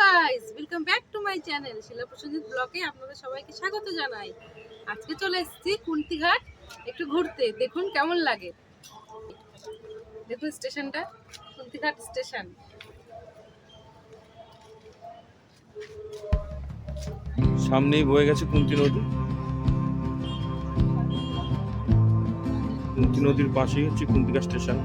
Guys welcome back to my channel Shila Prasenjit ব্লগে আপনাদের সবাইকে স্বাগত জানাই। আজকে চলে এসেছি কুন্তিঘাট একটু ঘুরতে, দেখুন কেমন লাগে। দেখুন স্টেশনটা, কুন্তিঘাট স্টেশন। সামনেই বয়ে গেছে কুন্তি নদী। কুন্তি নদীর পাশেই হচ্ছে কুন্তিকা স্টেশন।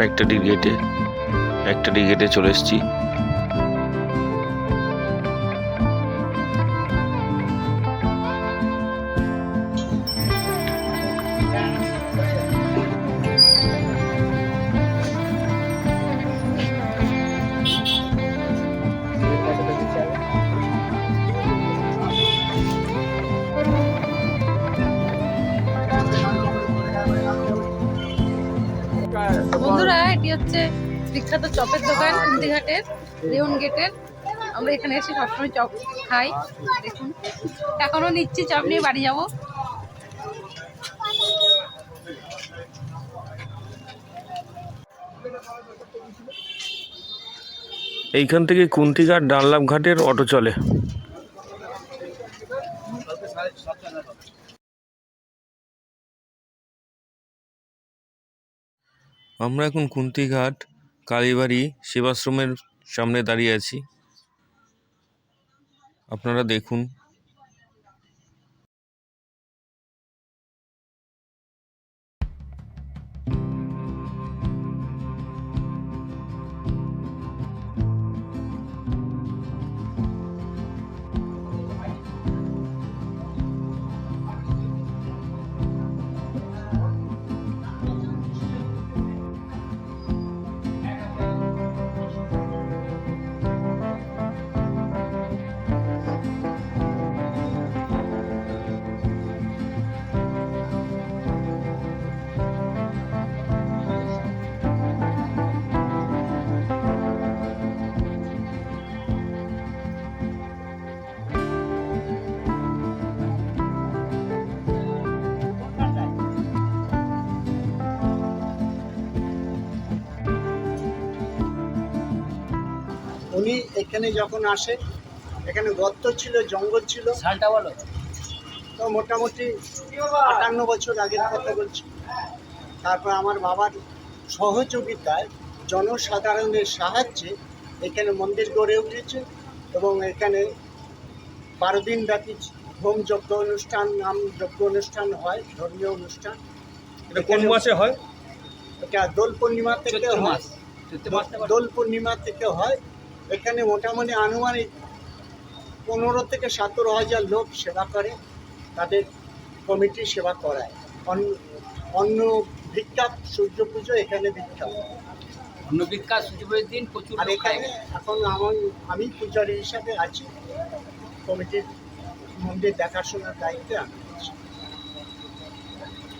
রেয়ন ডি গেটে ফ্যাক্টরি গেটে চলে এসেছি। হচ্ছে বিখ্যাত চপের দোকান কুন্তিঘাটের লেমন গেটের। আমরা এখানে এসে সবসময় চপ খাই। দেখুন, এখনও নিচ্ছি চপ, নিয়ে বাড়ি যাব। এইখান থেকে কুন্তিঘাট ডানলাভ ঘাটের অটো চলে। আমরা এখন কুন্তিঘাট কালীবাড়ি সেবাশ্রমের সামনে দাঁড়িয়ে আছি। আপনারা দেখুন। এখানে যখন আসে এখানে গর্ত ছিল জঙ্গল ছিল। সালটা বলো। তো মোটামুটি আটান্ন বছর আগের কথা বলছি। তারপর আমার বাবার সহযোগিতায় জনসাধারণের সাহায্যে এখানে মন্দির গড়ে উঠেছে এবং এখানে বারো দিন ব্যাপী হোম যজ্ঞ অনুষ্ঠান নাম যজ্ঞ অনুষ্ঠান হয় ধর্মীয় অনুষ্ঠান। এটা কোন মাসে হয়? এটা দোল পূর্ণিমা থেকে হয়। দোল পূর্ণিমা থেকে হয়। এখানে মোটামুটি আনুমানিক পনেরো থেকে সতেরো হাজার লোক সেবা করে তাদের কমিটি সেবা করায়। অন্য অন্য বিখ্যাত সূর্য পুজো এখানে বিখ্যাত। অন্য বিকাশ সূর্যপুরের দিন প্রচুর আর এখানে এখন আমার আমি পূজারী হিসাবে আছি। কমিটির মন্দির দেখাশোনার দায়িত্বে আমি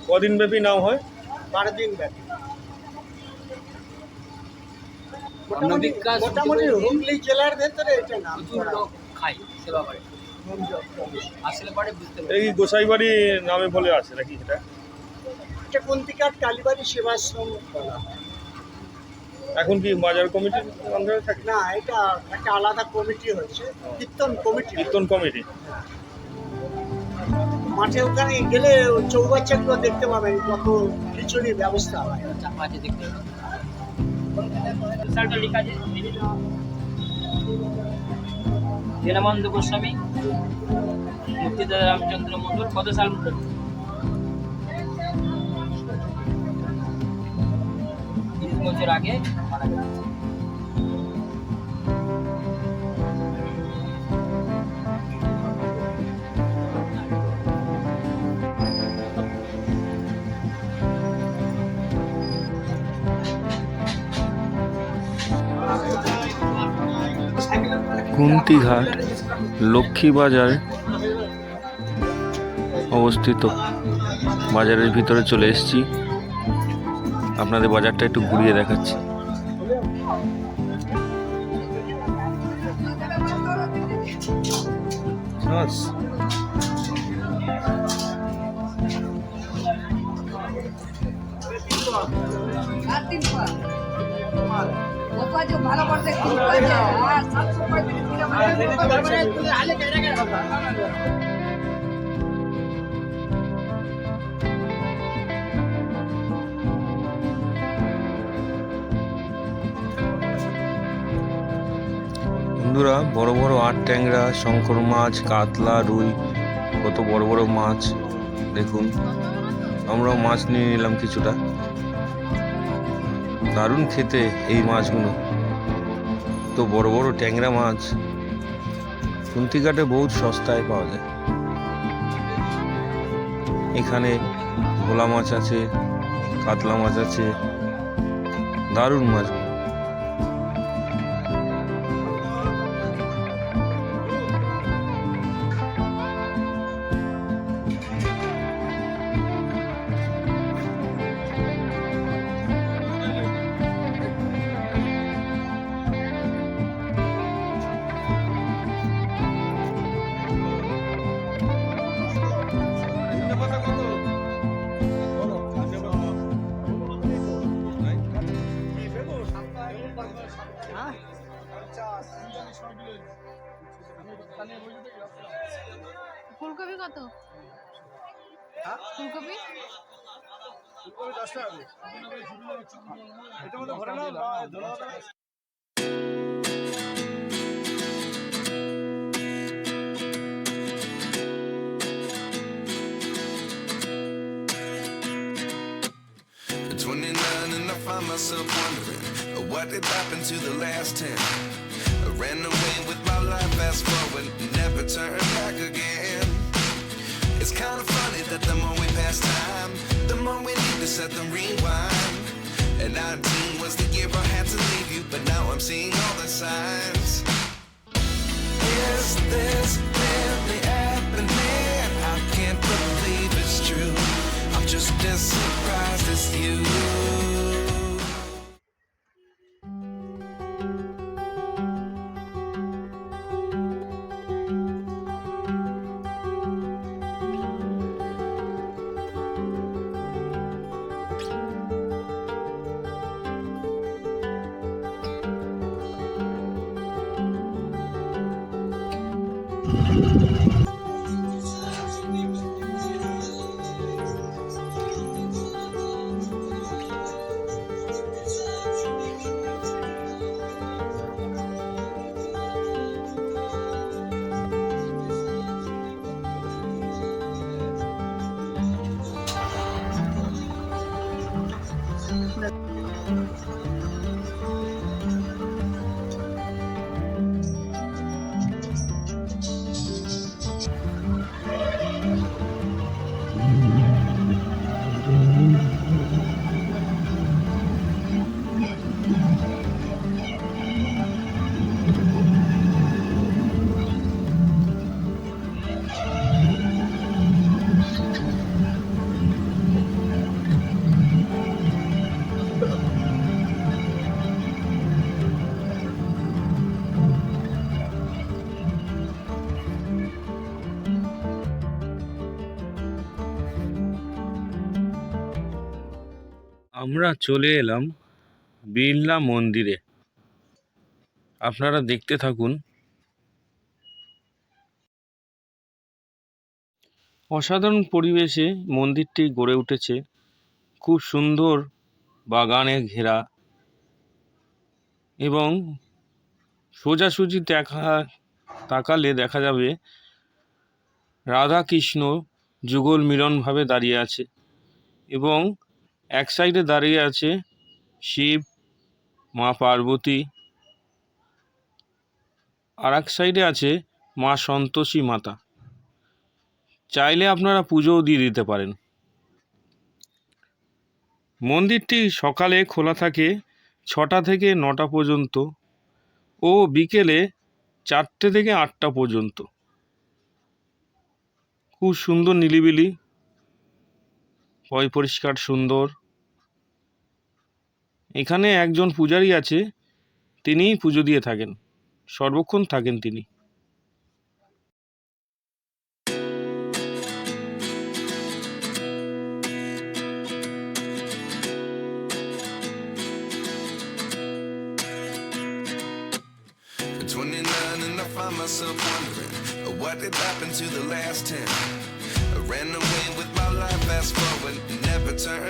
কদিন ব্যাপী নাম হয়? বারো দিন ব্যাপী অন্য মোটামুটি হুগলি জেলার ভেতরে এটা নাম প্রচুর লোক খায় সেবা করে। আসলে পরে বুঝতে এই গোসাইবাড়ি নামে বলে আছে নাকি এটা? এটা কুন্তিকার কালীবাড়ি সেবাশ্রম বলা। এখন কি বাজার কমিটির আন্ডারে থাকে? না এটা একটা আলাদা কমিটি হয়েছে কীর্তন কমিটি। কীর্তন কমিটি। মাঠে ওখানে গেলে চৌবাচ্চাগুলো দেখতে পাবেন কত খিচুড়ির ব্যবস্থা হয়। মাঝে দেখতে হবে দীনবন্ধু গোস্বামী মুক্তিদা রামচন্দ্র মন্ডল কত সাল মন্ডল বছর আগে মারা গেছে কুন্তিঘাট লক্ষ্মী বাজার অবস্থিত। বাজারের ভিতরে চলে এসেছি। আপনাদের বাজারটা একটু ঘুরিয়ে দেখাচ্ছি। আচ্ছা ওপা ভালো করতে কি হয়েছে আর সাতশো পঁয়ত্রিশ কিলোমিটার বন্ধুরা বড় বড় আট ট্যাংরা শঙ্কর মাছ কাতলা রুই কত বড় বড় মাছ দেখুন। আমরাও মাছ নিয়ে নিলাম কিছুটা। দারুণ খেতে এই মাছগুলো। তো বড় বড় ট্যাংরা মাছ, খুন্তিঘাটে বহুত সস্তায় পাওয়া যায়। এখানে ভোলা মাছ আছে, কাতলা মাছ আছে, দারুণ মাছ। ফুলকপি কত ফুলকপি At 29 and I find myself wondering uh, what did happen to the last 10. I ran away with my life, fast forward, never turn back again. It's kind of funny that the more we pass time, the more we need to set them rewind. And 19 was the year I had to leave you, but now I'm seeing all the signs. Is this なるほど。আমরা চলে এলাম বিড়লা মন্দিরে। আপনারা দেখতে থাকুন। অসাধারণ পরিবেশে মন্দিরটি গড়ে উঠেছে। খুব সুন্দর বাগানে ঘেরা এবং সোজাসুজি দেখা তাকালে দেখা যাবে রাধা কৃষ্ণ যুগল মিলনভাবে দাঁড়িয়ে আছে এবং এক সাইডে দাঁড়িয়ে আছে শিব, মা পার্বতী। আর এক সাইডে আছে মা সন্তোষী মাতা। চাইলে আপনারা পুজোও দিয়ে দিতে পারেন। মন্দিরটি সকালে খোলা থাকে ছটা থেকে নটা পর্যন্ত ও বিকেলে চারটে থেকে আটটা পর্যন্ত। খুব সুন্দর নিলিবিলি, পয় পরিষ্কার সুন্দর। এখানে একজন পূজারী আছে তিনিই পুজো দিয়ে থাকেন সর্বক্ষণ থাকেন তিনি At 29 and I find myself wondering uh, what did happen to the last 10. I ran away with my life, fast forward, never turn back again.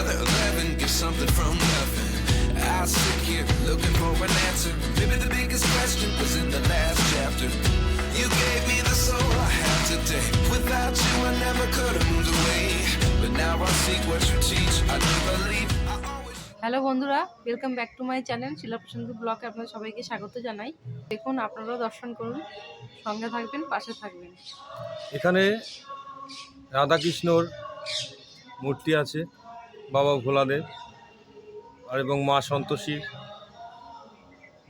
The other eleven get something from nothing. I sit here looking for an answer. Maybe the biggest question was in the last chapter. You gave me the soul I have today. Without you, I never could have moved away. But now I see what you teach. I do believe. Hello বন্ধুরা welcome back to my channel Shila Prasanna ব্লগে আপনাদের সবাইকে স্বাগত জানাই দেখুন আপনারাও দর্শন করুন সঙ্গে থাকবেন পাশে থাকবেন এখানে রাধাকৃষ্ণর মূর্তি আছে বাবা ভোলাদেব আর এবং মা সন্তোষীর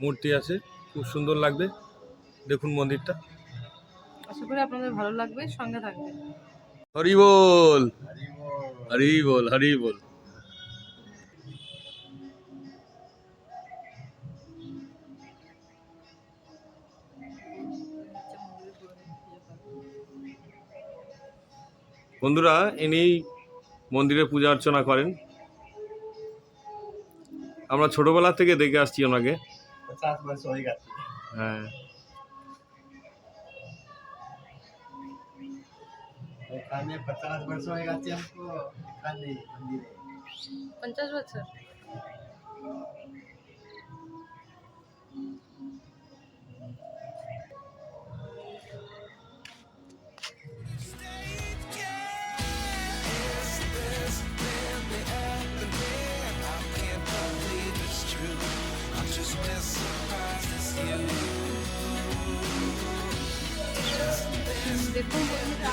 মূর্তি আছে খুব সুন্দর লাগবে। দেখুন মন্দিরটা। আশা করি আপনাদের ভালো লাগবে সঙ্গে থাকবেন হরি বল! হরি বল হরি বল। বন্ধুরা ইনি মন্দিরে পূজা অর্চনা করেন। আমরা ছোটবেলা থেকে দেখে আসছি ওনাকে। হ্যাঁ। পঞ্চাশ বছর? দেখুন বন্ধুরা,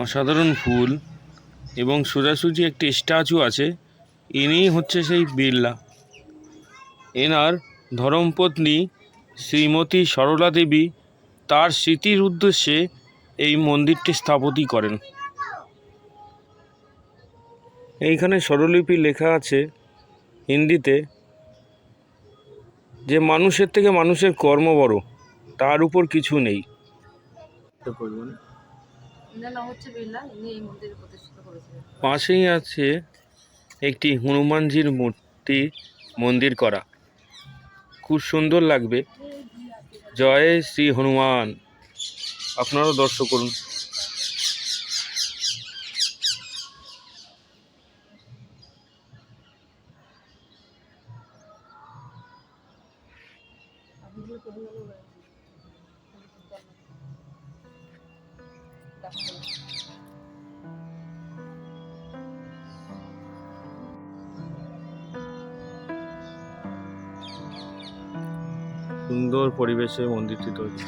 অসাধারণ ফুল এবং সোজাসুজি একটি স্ট্যাচু আছে। ইনিই হচ্ছে সেই বিড়লা। এনার ধরমপত্নী শ্রীমতী সরলা দেবী তার স্মৃতির উদ্দেশ্যে এই মন্দিরটি স্থাপতি করেন। এইখানে স্বরলিপি লেখা আছে হিন্দিতে যে মানুষের থেকে মানুষের কর্ম বড়, তার উপর কিছু নেই। পাশেই আছে একটি হনুমানজির মূর্তি মন্দির করা। খুব সুন্দর লাগবে। জয় শ্রী হনুমান। আপনারাও দর্শক করুন। সুন্দর পরিবেশে মন্দিরটি তৈরি।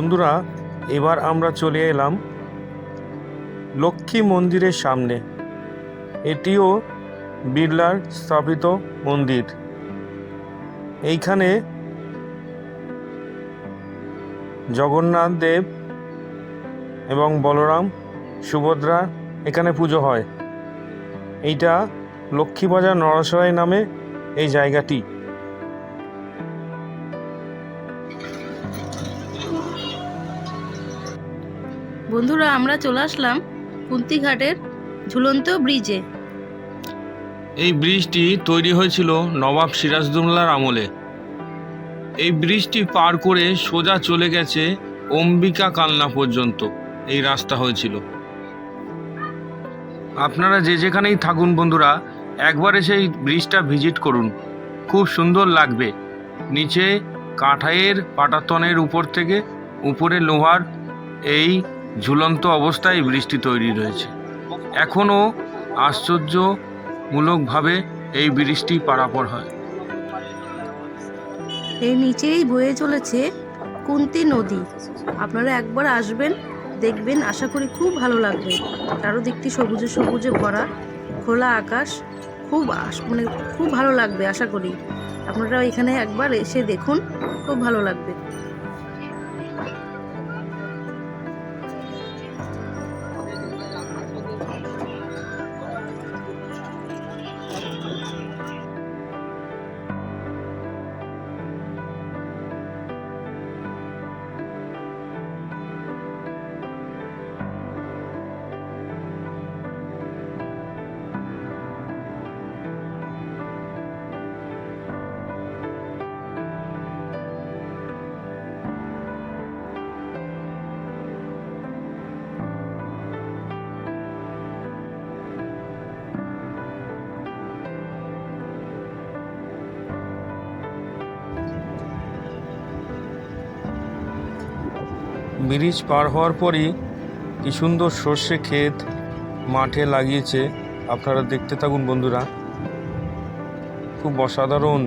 বন্ধুরা, এবার আমরা চলে এলাম লক্ষ্মী মন্দিরের সামনে। এটিও বিড়লার স্থাপিত মন্দির। এইখানে জগন্নাথ দেব এবং বলরাম, সুভদ্রা এখানে পুজো হয়। এইটা লক্ষ্মীবাজার নরসরাই নামে এই জায়গাটি। বন্ধুরা, আমরা চলে আসলাম কুন্তিঘাটের ঝুলন্ত ব্রিজে। এই ব্রিজটি তৈরি হয়েছিল নবাব সিরাজদৌল্লার আমলে। এই ব্রিজটি পার করে সোজা চলে গেছে অম্বিকা কালনা পর্যন্ত। এই রাস্তা হয়েছিল। আপনারা যে যেখানেই থাকুন বন্ধুরা, একবার এসে এই ব্রিজটা ভিজিট করুন। খুব সুন্দর লাগবে। নিচে কাঠাইয়ের পাটাতনের উপর থেকে উপরে লোহার এই ঝুলন্ত অবস্থায় ব্রিজটি তৈরি রয়েছে। এখনও আশ্চর্যমূলকভাবে এই বৃষ্টি পারাপর হয়। এই নিচেই বয়ে চলেছে কুন্তি নদী। আপনারা একবার আসবেন, দেখবেন, আশা করি খুব ভালো লাগবে। চারোদিকটি সবুজে সবুজে ভরা, খোলা আকাশ, খুব মানে খুব ভালো লাগবে, আশা করি। আপনারা এখানে একবার এসে দেখুন, খুব ভালো লাগবে। ব্রিজ পার হওয়ার পরই কি সুন্দর সর্ষে ক্ষেত মাঠে লাগিয়েছে। আপনারা দেখতে থাকুন বন্ধুরা। খুব অসাধারণ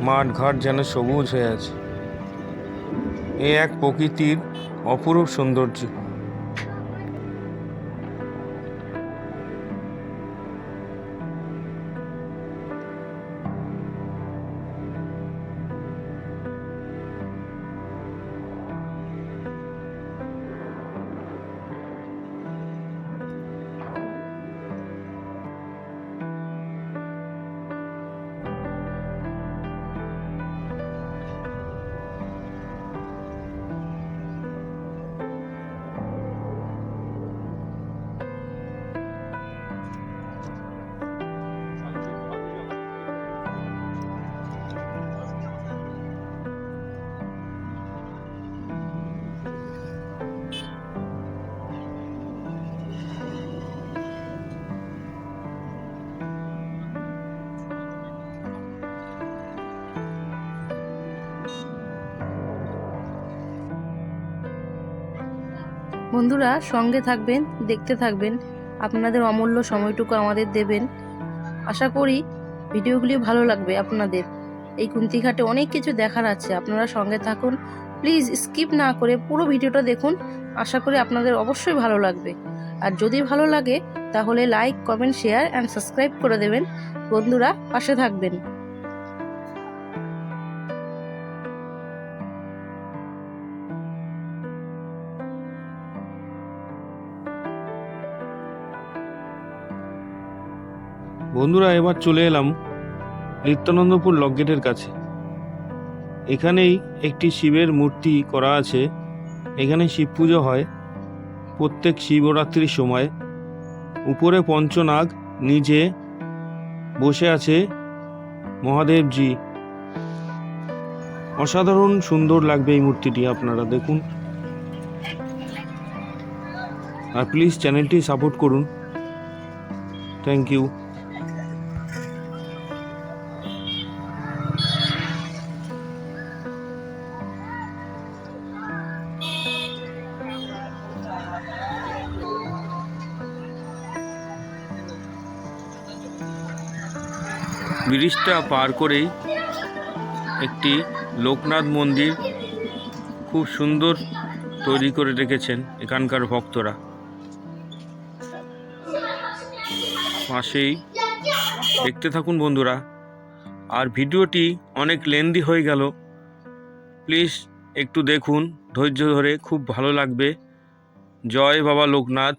মাঠ ঘাট যেন সবুজ হয়ে আছে। এ এক প্রকৃতির অপরূপ সৌন্দর্য। বন্ধুরা, সঙ্গে থাকবেন, দেখতে থাকবেন। আপনাদের অমূল্য সময়টুকু আমাদের দেবেন। আশা করি ভিডিওগুলি ভালো লাগবে আপনাদের। এই কুন্তিঘাটে অনেক কিছু দেখার আছে, আপনারা সঙ্গে থাকুন। প্লিজ স্কিপ না করে পুরো ভিডিওটা দেখুন, আশা করি আপনাদের অবশ্যই ভালো লাগবে। আর যদি ভালো লাগে, তাহলে like, comment, share and subscribe করে দেবেন। বন্ধুরা, পাশে থাকবেন। বন্ধুরা, এবার চলে এলাম নিত্যানন্দপুর লকগেটের কাছে। এখানেই একটি শিবের মূর্তি করা আছে। এখানে শিব পুজো হয় প্রত্যেক শিবরাত্রির সময়। উপরে পঞ্চনাগ, নিজে বসে আছে মহাদেবজি। অসাধারণ সুন্দর লাগবে এই মূর্তিটি, আপনারা দেখুন। আর প্লিজ চ্যানেলটি সাপোর্ট করুন। থ্যাংক ইউ ব্রিজটা পার করেই একটি লোকনাথ মন্দির খুব সুন্দর তৈরি করে রেখেছেন এখানকার ভক্তরা। পাশেই দেখতে থাকুন বন্ধুরা, আর ভিডিওটি অনেক লেন্দি হয়ে গেল। প্লিজ একটু দেখুন, ধৈর্য ধরে, খুব ভালো লাগবে। জয় বাবা লোকনাথ।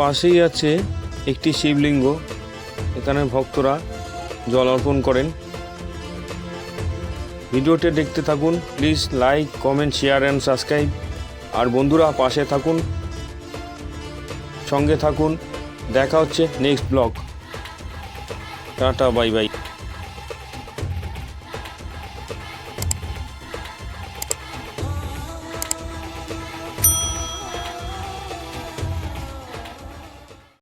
পাশেই আছে একটি শিবলিঙ্গ। এখানে ভক্তরা জল অর্পণ করেন। ভিডিওটি দেখতে থাকুন please like comment share and subscribe আর বন্ধুরা, পাশে থাকুন, সঙ্গে থাকুন। দেখা হচ্ছে next blog tata bye bye